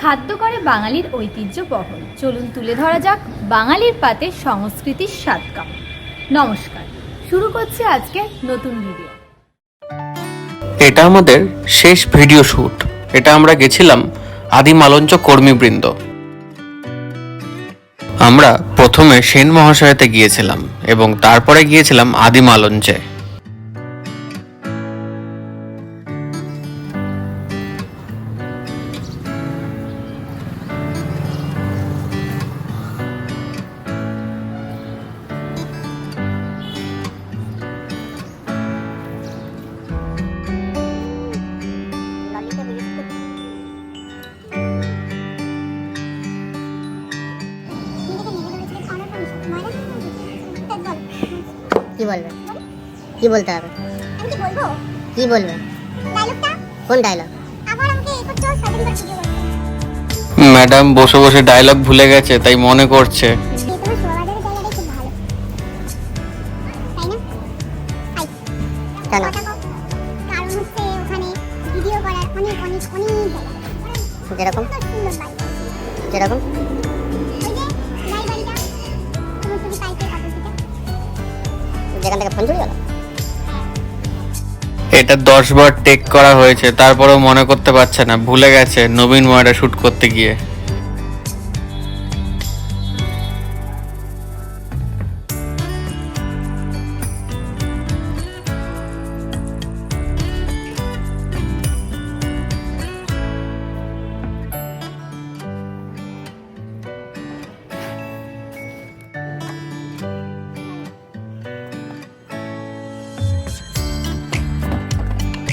খাদ্য করে বাঙালির ঐতিহ্য বহন। চলুন তুলে ধরা যাক বাঙালির পাতে সংস্কৃতির স্বাদকাম নমস্কার, শুরু করছি আজকে নতুন ভিডিও এটা আমাদের শেষ ভিডিও শ্যুট এটা আমরা গেছিলাম আদি মালঞ্চ কর্মীবৃন্দ। আমরা প্রথমে সেন মহাশয়তে গিয়েছিলাম এবং তারপরে গিয়েছিলাম আদি মালঞ্চে কি বলবে কি বলতে হবে? কি বলব? বলবে কোন ডায়লগ? ম্যাডাম বসে বসে ডায়লগ ভুলে গেছে তাই মনে করছে। যেরকম? যেখান থেকে ফোন এটা দশ বার টেক করা হয়েছে, তারপরেও মনে করতে পারছে না, ভুলে গেছে নবীন ময়রা শুট করতে গিয়ে।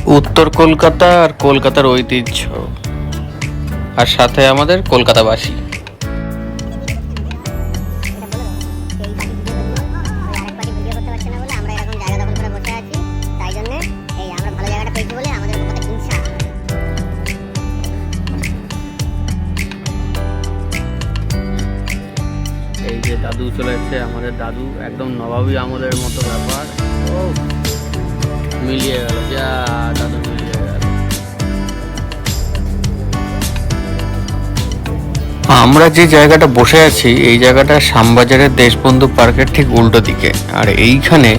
উত্তর কলকাতা আর কলকাতার ঐতিহ্য। আর সাথে আমাদের কলকাতাবাসী। দাদু চলে এসছে, আমাদের দাদু একদম নবাবী আমলের মতো ব্যাপার। ও মিলিয়ে গেল যা দাদু মিলিয়ে গেল আমরা যে জায়গাটা বসে আছি, এই জায়গাটা শ্যামবাজারের দেশবন্ধু পার্কের ঠিক উল্টো দিকে। আর এইখানে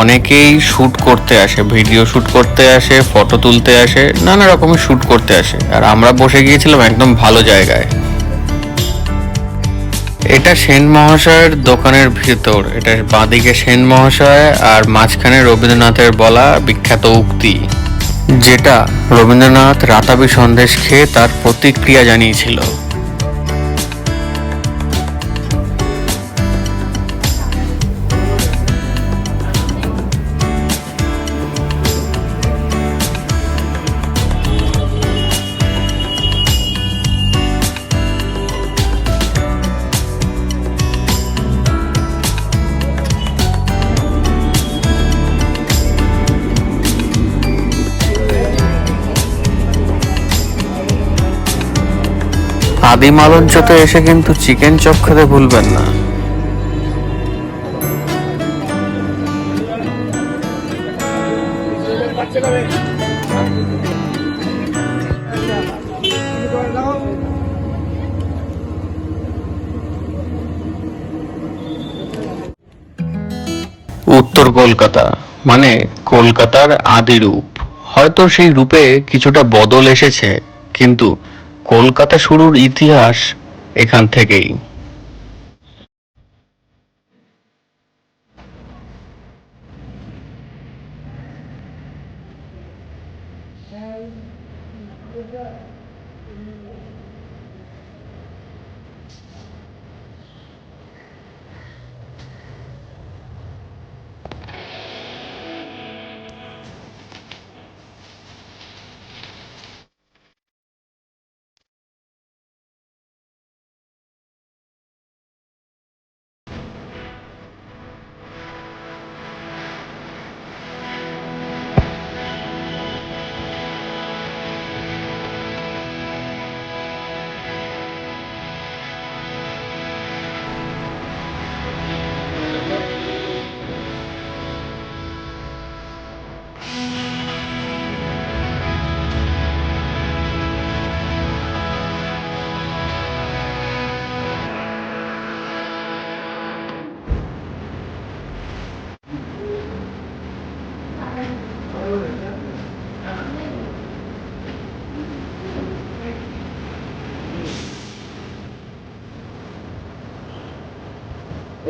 অনেকেই শ্যুট করতে আসে, ভিডিও শ্যুট করতে আসে, ফটো তুলতে আসে, নানা রকমের শ্যুট করতে আসে। আর আমরা বসে গিয়েছিলাম একদম ভালো জায়গায়। এটা সেন মহাশয়ের দোকানের ভিতর। এটা বাঁদিকে সেন মহাশয় আর মাঝখানে রবীন্দ্রনাথের বলা বিখ্যাত উক্তি, যেটা রবীন্দ্রনাথ রাতাবি সন্দেশ খেয়ে তার প্রতিক্রিয়া জানিয়েছিল। আদি মালঞ্চতে এসে কিন্তু চিকেন চপ খেতে ভুলবেন না। উত্তর কলকাতা মানে কলকাতার আদি রূপ। হয়তো সেই রূপে কিছুটা বদল এসেছে, কিন্তু কলকাতা শুরুর ইতিহাস এখান থেকেই।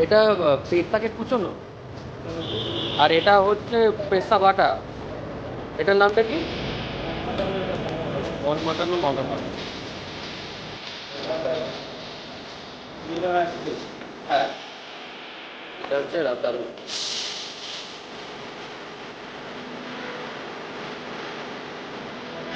এটা পেস্তাকে কুচোনো। আর এটা হচ্ছে পেস্তা বাটা। এটার নামটা কি? মন মাটানো মগা হ্যাঁ। এটা হচ্ছে রাতারু।